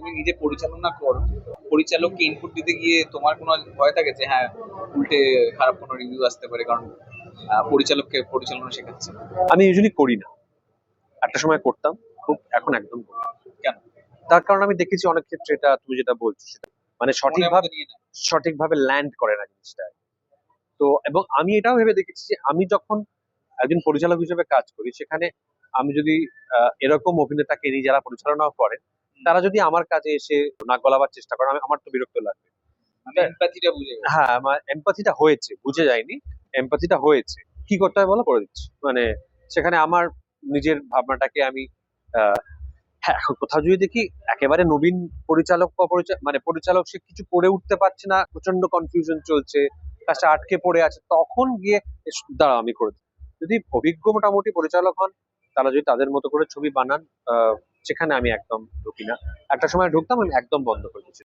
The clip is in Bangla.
তুমি নিজে পরিচালনা করো। পরিচালককে ইনপুট দিতে গিয়ে তোমার কোনো ভয় থাকে যে হ্যাঁ উল্টে খারাপ কোনো রিভিউ আসতে পারে কারণ পরিচালককে পরিচালনা শেখাচ্ছে। আমি ইউজুয়ালি করি না। একটা সময় করতাম খুব এখন একদম কেন? তার কারণ আমি দেখেছি অনেক ক্ষেত্রে এটা তুমি যেটা বলছো সেটা মানে সঠিকভাবে সঠিকভাবে ল্যান্ড করে না জিনিসটা। তো এবং আমি এটাও ভেবে দেখেছি যে আমি যখন একজন পরিচালক হিসেবে কাজ করি সেখানে আমি যদি আহ, এরকম অভিনেতাকে নিয়ে যারা পরিচালনাও করেন তারা যদি আমার কাজে এসে নাক গলাবার চেষ্টা করে আমি আমার তো বিরক্ত লাগবে। এমপ্যাথিটা বুঝে হ্যাঁ আমার এমপাথিটা হয়েছে বুঝে যায়নি। এমপাথিটা হয়েছে। কি করতে হয় বলো? করে দিচ্ছি। মানে সেখানে আমার নিজের ভাবনাটাকে আমি হ্যাঁ কোথাও যদি দেখি একেবারে নবীন পরিচালক মানে পরিচালক সে কিছু করে উঠতে পারছে না প্রচণ্ড কনফিউশন চলছে কাজটা আটকে পড়ে আছে তখন গিয়ে এস- দাঁড়া আমি করে দিই। যদি অভিজ্ঞ মোটামুটি পরিচালক হন তারা যদি তাদের মতো করে ছবি বানান আহ, সেখানে আমি একদম ঢুকি না। একটা সময় ঢুকতাম আমি একদম বন্ধ করে দিচ্ছি